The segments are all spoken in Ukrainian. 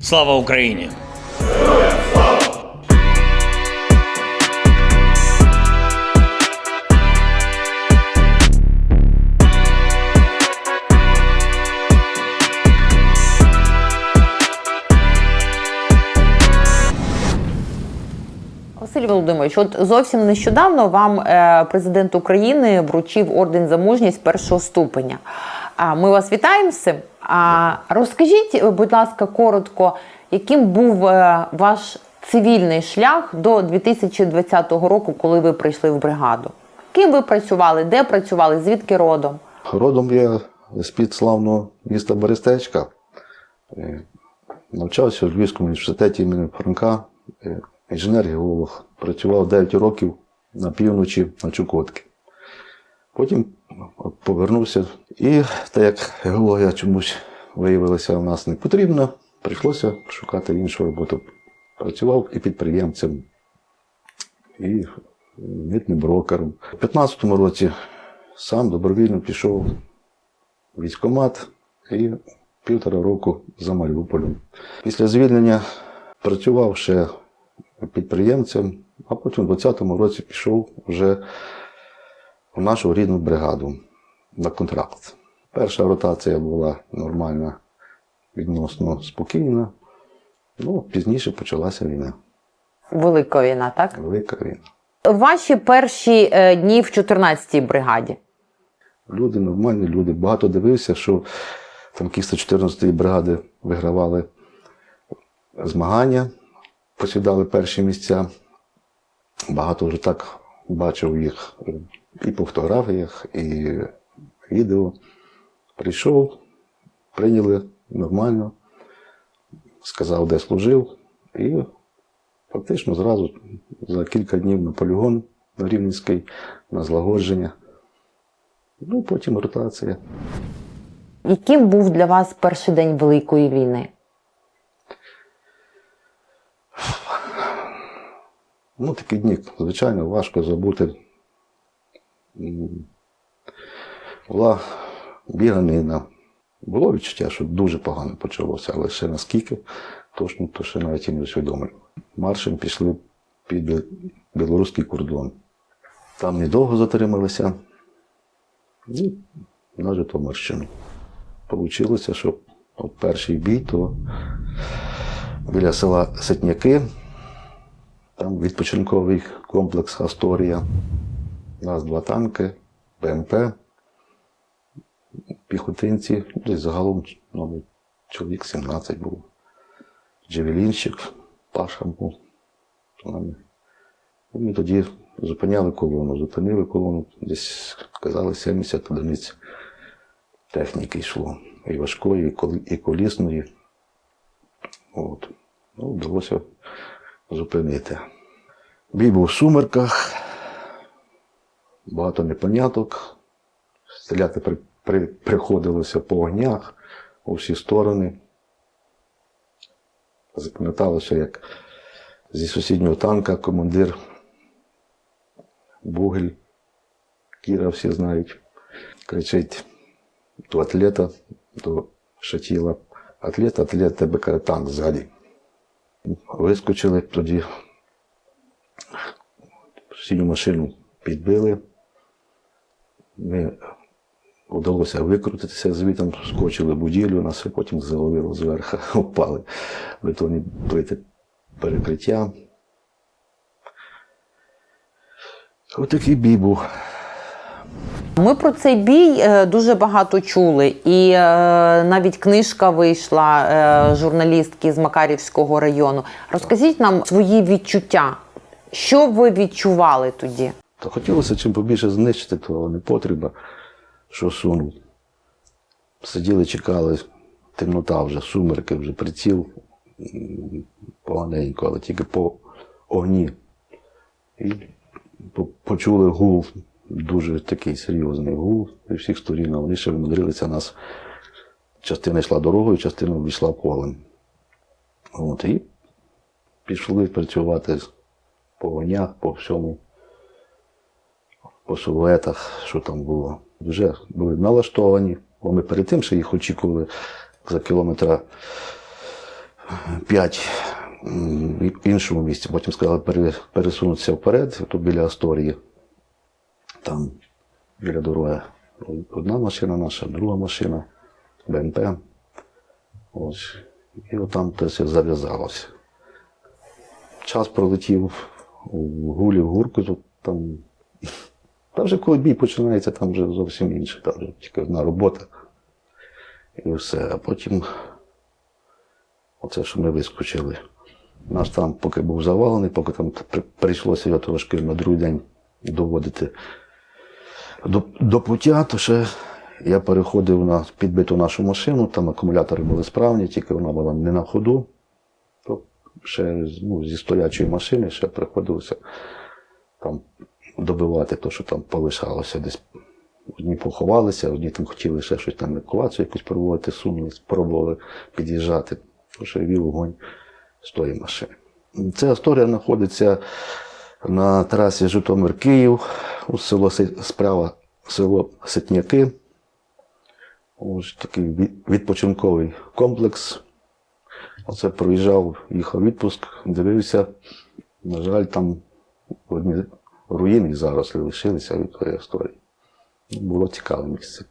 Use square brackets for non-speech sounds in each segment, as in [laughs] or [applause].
Слава Україні! Василь Володимирович, от зовсім нещодавно вам е, президент України вручив орден за мужність першого ступеня. Ми вас вітаємо з. А розкажіть, будь ласка, коротко, яким був е, ваш цивільний шлях до 2020 року, коли ви прийшли в бригаду? Ким ви працювали? Де працювали? Звідки родом? Родом я з-під славного міста Берестечка. Е, Навчався в Львівському університеті імені Франка, е, інженер-геолог. Працював 9 років на півночі на Чукотки. Потім повернувся. І так як геологія чомусь виявилася в нас не потрібна, прийшлося шукати іншу роботу. Працював і підприємцем, і митним брокером. У 2015 році сам добровільно пішов в військкомат і півтора року за Маріуполем. Після звільнення працював ще підприємцем, а потім у 2020 році пішов вже в нашу рідну бригаду на контракт. Перша ротація була нормальна, відносно спокійна. Ну, пізніше почалася війна. Велика війна, так? Велика війна. Ваші перші е, дні в 14-й бригаді. Люди нормальні, люди. Багато дивився, що там ті 114-ї бригади вигравали змагання, посідали перші місця. Багато вже так бачив їх і по фотографіях, і відео. Прийшов, прийняли нормально, сказав, де служив, і фактично зразу за кілька днів на полігон на Рівненський, на злагодження. Ну, потім ротація. Яким був для вас перший день Великої війни? Ну, такі дні, звичайно, важко забути. Була біганина. Було відчуття, що дуже погано почалося, але ще наскільки, точно, то ще навіть і не усвідомлював. Маршем пішли під білоруський кордон. Там недовго затрималися. І на Житомирщину. Получилося, що от перший бій, то біля села Сетняки, там відпочинковий комплекс Асторія. У нас два танки, БМП, піхотинці, ну, десь загалом ну, чоловік 17 був. Джевелінщик, Паша був. І Ми тоді зупиняли колону, зупинили колону, десь казали 70 одиниць техніки йшло. І важкої, і колісної. От. Ну, вдалося зупинити. Бій був в сумерках, багато непоняток. Стріляти при, при, приходилося по огнях у всі сторони. Запам'яталося, як зі сусіднього танка командир Бугель, Кіра всі знають, кричить до атлета, до шатіла. Атлет, атлет, тебе каже, танк ззаді. Вискочили тоді, синю машину підбили. Ми вдалося викрутитися звітом, скочили будівлю, нас потім заловило зверху, [laughs] впали бетонні плити перекриття. Отакий бій був. Ми про цей бій е, дуже багато чули, і е, навіть книжка вийшла е, журналістки з Макарівського району. Розкажіть нам свої відчуття. Що ви відчували тоді? Та хотілося чим побільше знищити, то не потреба, що сунув. Сиділи, чекали, темнота вже, сумерки, вже приціл поганенько, але тільки по огні. І почули гул, дуже такий серйозний гул зі всіх сторін, вони ще вмудрилися нас. Частина йшла дорогою, частина війшла полем. От, і пішли працювати по огнях, по всьому по силуетах, що там було. Вже були налаштовані, бо ми перед тим ще їх очікували за кілометра 5 в іншому місці. Потім сказали пере- пересунутися вперед, тут біля Асторії. Там біля дороги одна машина наша, друга машина, БМП. Ось. І отам те все зав'язалося. Час пролетів у гулі в гурку, там. Та вже коли бій починається, там вже зовсім інше, там вже тільки одна робота. І все. А потім оце, що ми вискочили. Наш там поки був завалений, поки там при- прийшлося його трошки на другий день доводити до, до пуття, то ще я переходив на підбиту нашу машину, там акумулятори були справні, тільки вона була не на ходу. То ще ну, зі стоячої машини ще приходилося там добивати те, що там полишалося десь. Одні поховалися, одні там хотіли ще щось там евакуацію якусь проводити, сунули, спробували під'їжджати, що вів вогонь з тої машини. Ця історія знаходиться на трасі Житомир-Київ, у село справа село Ситняки. Ось такий відпочинковий комплекс. Оце проїжджав, їхав відпуск, дивився. На жаль, там одні руїни зарослі лишилися від тої історії. Було цікаве місце.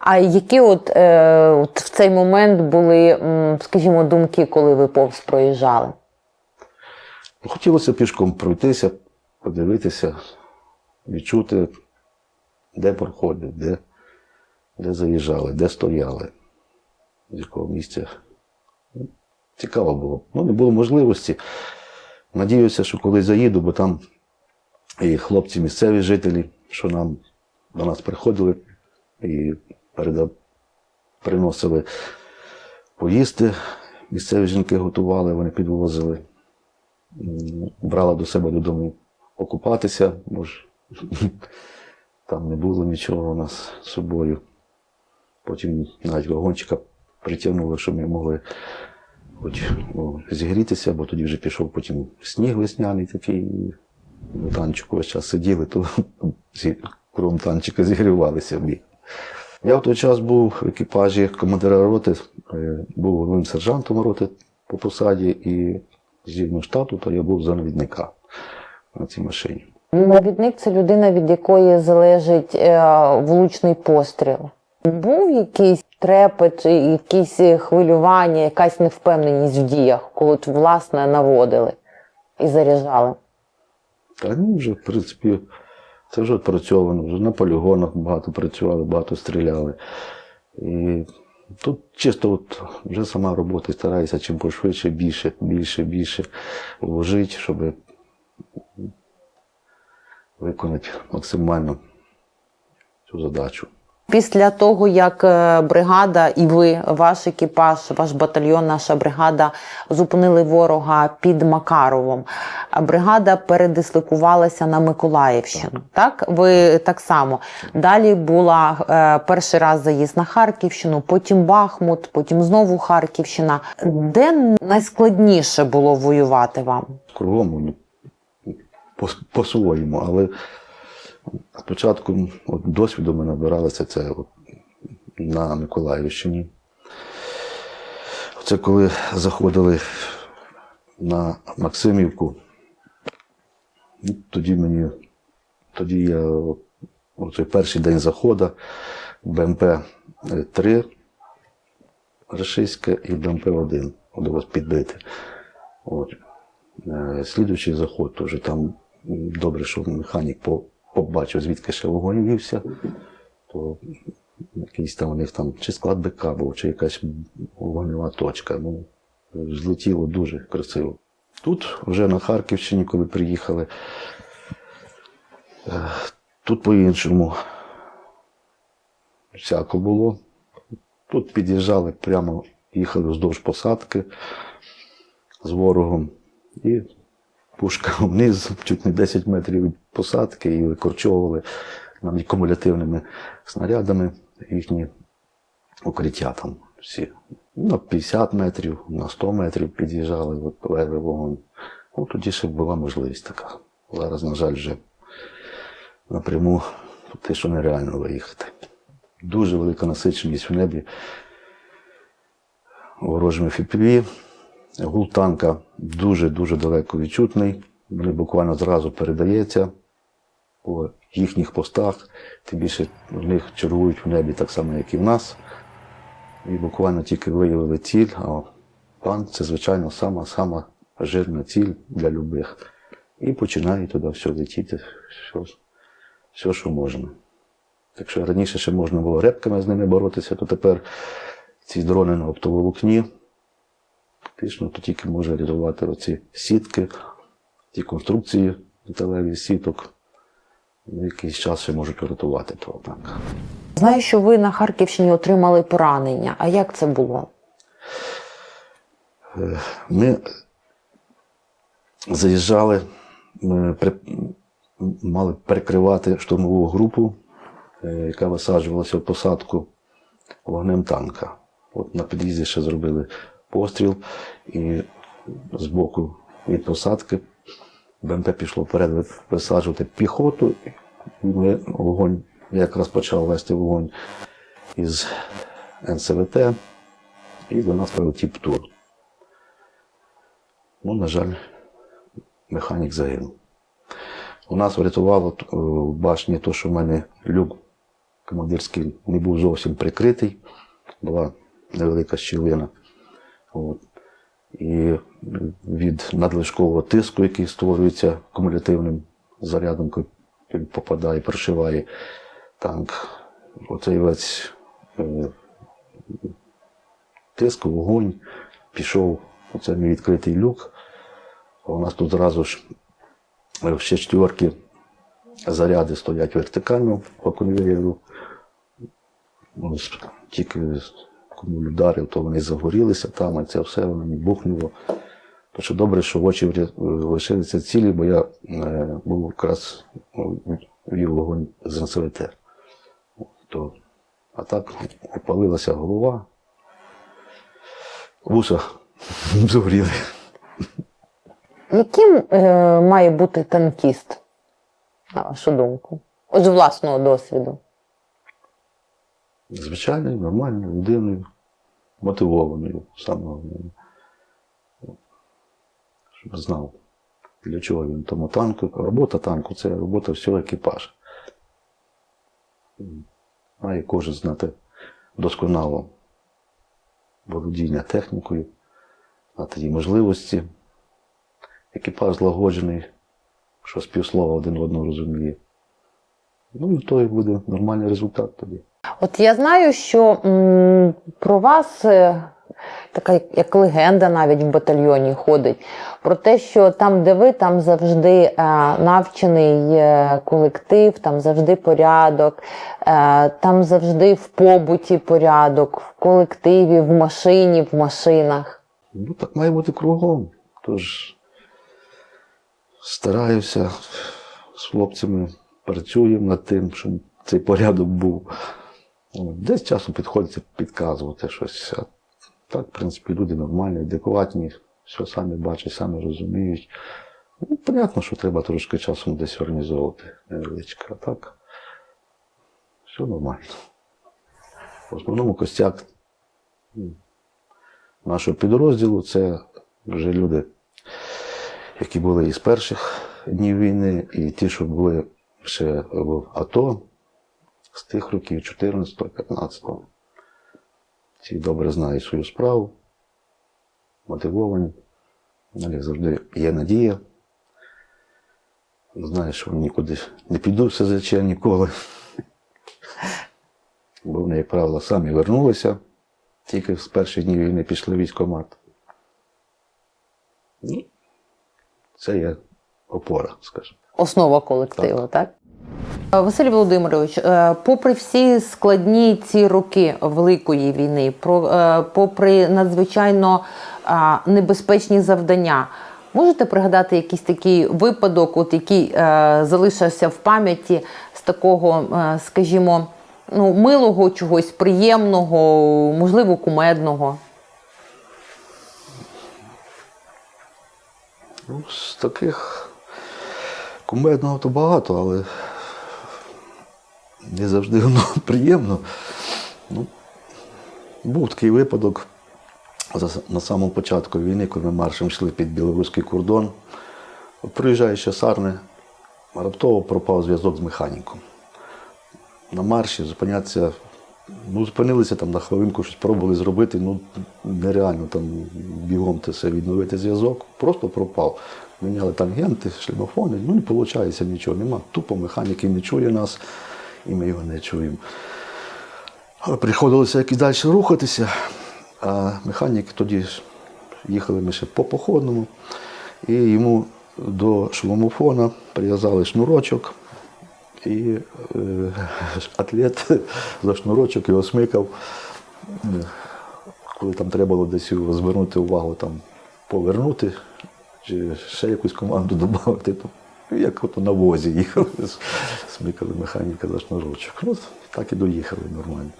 А які от, е, от в цей момент були, скажімо, думки, коли ви повз проїжджали? Хотілося пішком пройтися, подивитися, відчути, де проходив, де, де заїжджали, де стояли, з якого місця. Цікаво було. Ну, не було можливості. Надіюся, що коли заїду, бо там і хлопці місцеві жителі, що нам до нас приходили і переда... приносили поїсти. Місцеві жінки готували, вони підвозили брала до себе додому окупатися, бо ж [laughs] там не було нічого у нас з собою. Потім навіть вагончика притягнули, щоб ми могли хоч ну, зігрітися, бо тоді вже пішов потім сніг весняний такий. І танчику весь час сиділи, то [laughs] крім танчика зігрівалися в. Я в той час був в екіпажі командира роти, е, був головним сержантом роти по посаді, і згідно штату, то я був за навідника на цій машині. Навідник це людина, від якої залежить е, влучний постріл. Був якийсь трепет, якісь хвилювання, якась невпевненість в діях, коли власне наводили і заряджали. Та ні, вже, в принципі, це вже відпрацьовано, вже на полігонах багато працювали, багато стріляли. І тут чисто от вже сама робота старається чим пошвидше, більше, більше, більше вложити, щоб виконати максимально цю задачу. Після того, як е, бригада і ви, ваш екіпаж, ваш батальйон, наша бригада зупинили ворога під Макаровом, бригада передислокувалася на Миколаївщину. Так, ви так само. Далі була е, перший раз заїзд на Харківщину, потім Бахмут, потім знову Харківщина. Де найскладніше було воювати вам? кругом ну, по- по-своєму, але спочатку от, досвіду ми набиралися це от, на Миколаївщині. Це коли заходили на Максимівку, ну, тоді мені, тоді я у цей перший день заходу БМП-3 рашистське і БМП-1 удалось підбити. От. Е, Слідуючий заход, то вже там добре, що механік по- побачив, звідки ще вогонь вівся, то якийсь там у них там чи склад БК був, чи якась вогнева точка. Ну, злетіло дуже красиво. Тут, вже на Харківщині, коли приїхали, е, тут по-іншому всяко було. Тут під'їжджали прямо, їхали вздовж посадки з ворогом. І пушка вниз, чуть не 10 метрів від посадки, і викорчовували нам кумулятивними снарядами їхні укриття там всі. На 50 метрів, на 100 метрів під'їжджали, вели вогонь. Ну, тоді ще була можливість така. Зараз, на жаль, вже напряму те, що нереально виїхати. Дуже велика насиченість в небі. ворожими FPV. Гул танка дуже-дуже далеко відчутний. Буквально зразу передається по їхніх постах. Тим більше в них чергують в небі так само, як і в нас. І буквально тільки виявили ціль, а пан це, звичайно, сама сама жирна ціль для любих. І починає туди все летіти, все, все, що можна. Якщо раніше ще можна було репками з ними боротися, то тепер ці дрони на оптоволокні, фактично, то тільки може рятувати оці сітки, ті конструкції металеві сіток. Ну, якийсь час ще можуть врятувати того танка. Знаю, що ви на Харківщині отримали поранення. А як це було? Ми заїжджали, ми мали перекривати штурмову групу, е, яка висаджувалася в посадку вогнем танка. От на під'їзді ще зробили постріл, і з боку від посадки БМП пішло вперед висаджувати піхоту. Ми вогонь, якраз почав вести вогонь із НСВТ, і до нас прилетів ПТУР. Ну, на жаль, механік загинув. У нас врятувало е, в башні те, що в мене люк командирський не був зовсім прикритий, була невелика щілина. От. І від надлишкового тиску, який створюється кумулятивним зарядом, він попадає, прошиває танк, оцей весь е, тиск, вогонь пішов у цей мій відкритий люк. У нас тут зразу ж е, в ще четверки заряди стоять вертикально по конвеєру. Ось Тільки кому вдарив, то вони загорілися там, а це все воно не бухнуло. То що добре, що очі лишилися цілі, бо я е, був якраз ну, вів вогонь з НСВТ. То, а так опалилася голова, вуса [laughs] згоріли. Яким е, має бути танкіст, на вашу думку? От з власного досвіду. Звичайною, нормальною людиною, мотивованою, саме головне. Щоб знав, для чого він тому танку. Робота танку це робота всього екіпажу. Має кожен знати досконало володіння технікою, знати її можливості. Екіпаж злагоджений, що з півслова один одного розуміє. Ну, і то і буде нормальний результат тоді. От я знаю, що м, про вас е, така як легенда навіть в батальйоні ходить. Про те, що там, де ви, там завжди е, навчений колектив, там завжди порядок, е, там завжди в побуті порядок, в колективі, в машині, в машинах. Ну, так має бути кругом. Тож стараюся з хлопцями працюємо над тим, щоб цей порядок був. Десь часом підходиться підказувати щось. А так, в принципі, люди нормальні, адекватні, все самі бачать, самі розуміють. Ну, понятно, що треба трошки часом десь організовувати невеличке, а так все нормально. В основному костяк нашого підрозділу це вже люди, які були із перших днів війни, і ті, що були ще в АТО з тих років 14-15. Ці добре знають свою справу, мотивовані. На завжди є надія. Знаєш, що вони нікуди не підуть все СЗЧ ніколи. Бо вони, як правило, самі вернулися. Тільки з перших днів війни пішли в військкомат. Ну, це є опора, скажімо. Основа колективу, так? Е, Василь Володимирович, е, попри всі складні ці роки Великої війни, е, попри надзвичайно е, небезпечні завдання, можете пригадати якийсь такий випадок, от який е, залишився в пам'яті з такого, е, скажімо, ну, милого чогось, приємного, можливо, кумедного? Ну, з таких кумедного то багато, але не завжди воно [laughs] приємно. Ну, був такий випадок. на самому початку війни, коли ми маршем йшли під білоруський кордон, проїжджаючи Сарни, раптово пропав зв'язок з механіком. На марші зупинятися, ну, зупинилися там на хвилинку, щось пробували зробити, ну нереально там бігом це все відновити зв'язок, просто пропав. Міняли тангенти, шлемофони, ну не виходить нічого, нема. Тупо механік не чує нас, і ми його не чуємо. Але приходилося якось далі рухатися, а механік тоді їхали ми ще по походному, і йому до шломофона прив'язали шнурочок, і е, атлет [laughs] за шнурочок його смикав. Коли там треба було десь звернути увагу, там повернути, чи ще якусь команду [laughs] додати, як от на возі їхали, смикали механіка за шнурочок. Ну, так і доїхали нормально.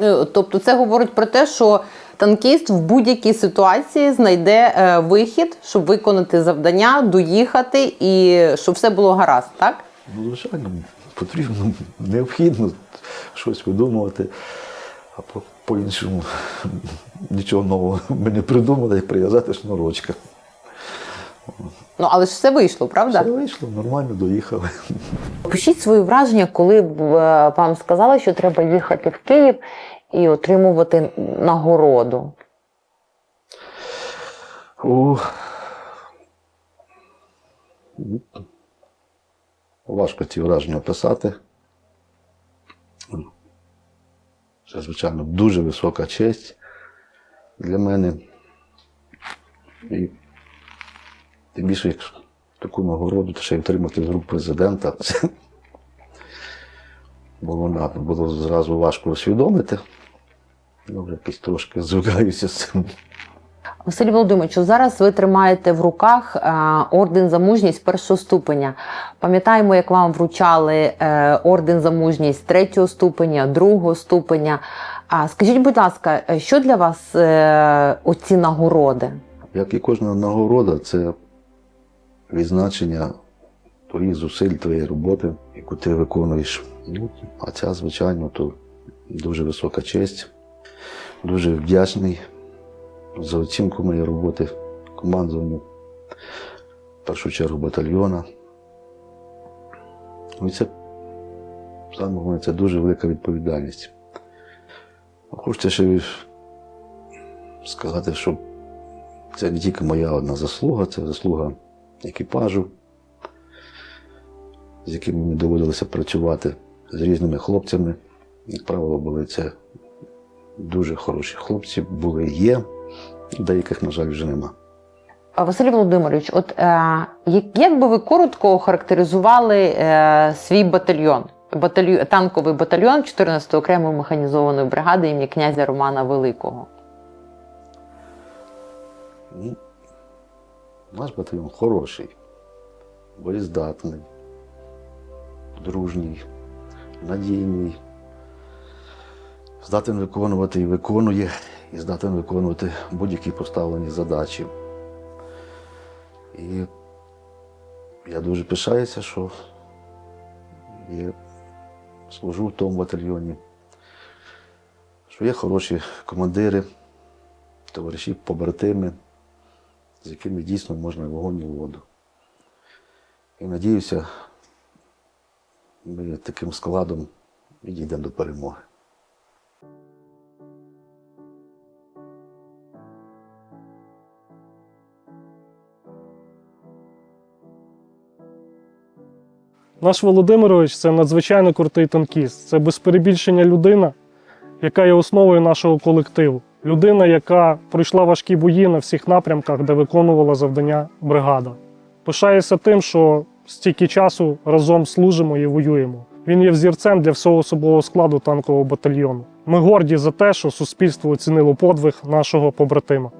Е, Тобто це говорить про те, що танкіст в будь-якій ситуації знайде е, вихід, щоб виконати завдання, доїхати і щоб все було гаразд, так? Ну, звичайно, потрібно, необхідно щось видумувати, а по- по-іншому нічого нового ми не придумали, як прив'язати шнурочка. Ну але ж все вийшло, правда? Все вийшло, нормально доїхали. Пишіть свої враження, коли б е, вам сказали, що треба їхати в Київ і отримувати нагороду. О, важко ці враження описати. Це, звичайно, дуже висока честь для мене. І тим більше, як таку нагороду, то ще й отримати з рук президента. Це було, на- було зразу важко усвідомити. Я вже якось трошки звикаюся з цим. Василь Володимирович, зараз ви тримаєте в руках е, орден за мужність першого ступеня. Пам'ятаємо, як вам вручали е, орден за мужність третього ступеня, другого ступеня. А скажіть, будь ласка, е, що для вас оці нагороди? Як і кожна нагорода, це відзначення твоїх зусиль, твоєї роботи, яку ти виконуєш. Ну, а ця, звичайно, то дуже висока честь. Дуже вдячний за оцінку моєї роботи командуванню, в першу чергу батальйона. Ну, і це саме головне, це дуже велика відповідальність. Хочеться ще сказати, що це не тільки моя одна заслуга, це заслуга екіпажу, з якими мені доводилося працювати з різними хлопцями. Як правило, були це дуже хороші хлопці, були є, деяких, на жаль, вже нема. Василь Володимирович, от е, як, як би ви коротко охарактеризували е, свій батальйон? Баталю... Танковий батальйон 14-ї окремої механізованої бригади імені князя Романа Великого. Наш батальйон хороший, боєздатний, дружній, надійний, здатен виконувати і виконує, і здатен виконувати будь-які поставлені задачі. І я дуже пишаюся, що є, служу в тому батальйоні, що є хороші командири, товариші, побратими, з якими дійсно можна вогонь і воду. І надіюся, ми таким складом відійдемо до перемоги. Наш Володимирович це надзвичайно крутий танкіст. Це без перебільшення людина, яка є основою нашого колективу. Людина, яка пройшла важкі бої на всіх напрямках, де виконувала завдання бригада. Пишаюся тим, що стільки часу разом служимо і воюємо. Він є взірцем для всього особового складу танкового батальйону. Ми горді за те, що суспільство оцінило подвиг нашого побратима.